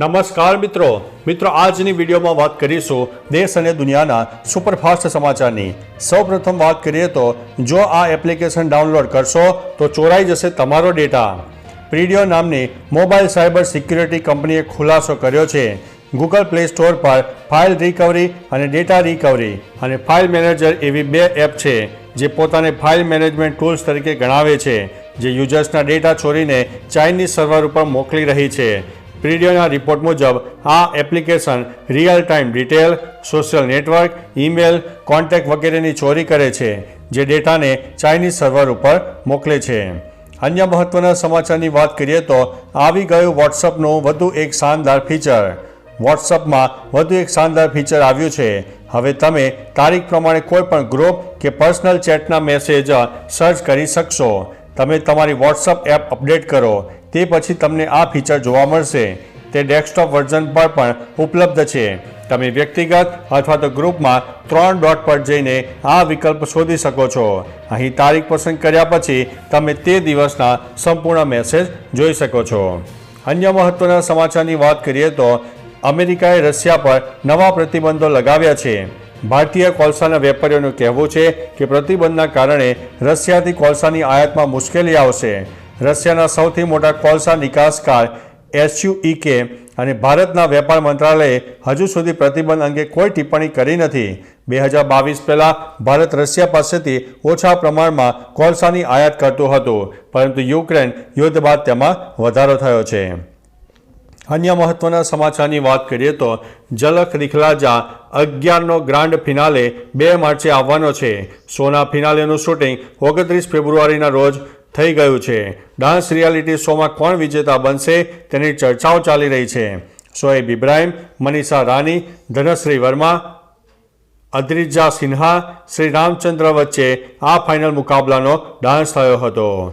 નમસ્કાર મિત્રો. મિત્રો, આજની વિડીયોમાં વાત કરીશું દેશ અને દુનિયાના સુપરફાસ્ટ સમાચારની. સૌપ્રથમ વાત કરીએ તો, જો આ એપ્લિકેશન ડાઉનલોડ કરશો, તો ચોરાઈ જશે તમારો ડેટા. પ્રીડિયો નામની મોબાઈલ સાયબર સિક્યુરિટી કંપનીએ ખુલાસો કર્યો છે. ગૂગલ પ્લે સ્ટોર પર ફાઇલ રિકવરી અને ડેટા રિકવરી અને ફાઇલ મેનેજર એવી બે એપ છે, જે પોતાને ફાઇલ મેનેજમેન્ટ ટૂલ્સ તરીકે ગણાવે છે, જે યુઝર્સના ડેટા ચોરીને ચાઇનીઝ સર્વર ઉપર મોકલી રહી છે. પ્રીડિયોના રિપોર્ટ મુજબ, આ application real time detail, social network, email contact વગેરેની ચોરી કરે છે, જે ડેટાને ચાઇનીઝ સર્વર ઉપર મોકલે છે. અન્ય મહત્વના સમાચારની વાત કરીએ તો, આવી ગયું વોટ્સઅપનું વધુ એક શાનદાર ફીચર. વોટ્સઅપમાં વધુ એક શાનદાર ફીચર આવ્યું છે. હવે તમે તારીખ પ્રમાણે કોઈ પણ ગ્રુપ કે પર્સનલ ચેટના મેસેજ સર્ચ કરી શકશો. તમે તમારી વોટ્સઅપ એપ અપડેટ કરો, તે પછી તમને આ ફીચર જોવા મળશે. તે ડેસ્કટોપ વર્ઝન પર પણ ઉપલબ્ધ છે. તમે વ્યક્તિગત અથવા તો ગ્રુપમાં ત્રણ ડોટ પર જઈને આ વિકલ્પ શોધી શકો છો. અહીં તારીખ પસંદ કર્યા પછી તમે તે દિવસના સંપૂર્ણ મેસેજ જોઈ શકો છો. અન્ય મહત્વના સમાચારની વાત કરીએ તો અમેરિકાએ રશિયા પર નવા પ્રતિબંધો લગાવ્યા છે. ભારતીય કોલસાના વેપારીઓનું કહેવું છે કે પ્રતિબંધના કારણે રશિયાથી કોલસાની આયાતમાં મુશ્કેલી આવશે. રશિયાના સૌથી મોટા કોલસા નિકાસકાર એસયુઈકે અને ભારતના વેપાર મંત્રાલયે હજુ સુધી પ્રતિબંધ અંગે કોઈ ટિપ્પણી કરી નથી. બે હજાર બાવીસ પહેલાં ભારત રશિયા પાસેથી ઓછા પ્રમાણમાં કોલસાની આયાત કરતું હતું, પરંતુ યુક્રેન યુદ્ધ બાદ તેમાં વધારો થયો છે. અન્ય મહત્વના સમાચારની વાત કરીએ તો ઝલક દિખલાજા અગિયારનો ગ્રાન્ડ ફિનાલે બે માર્ચે આવવાનો છે. શોના ફિનાલેનું શૂટિંગ ઓગણત્રીસ ફેબ્રુઆરીના રોજ થઈ ગયું છે. ડાન્સ રિયાલિટી શોમાં કોણ વિજેતા બનશે તેની ચર્ચાઓ ચાલી રહી છે. શોએબ ઇબ્રાહીમ, મનીષા રાની, ધનશ્રી વર્મા, અદ્રિજા સિન્હા, શ્રી રામચંદ્ર વચ્ચે આ ફાઇનલ મુકાબલાનો ડાન્સ થયો હતો.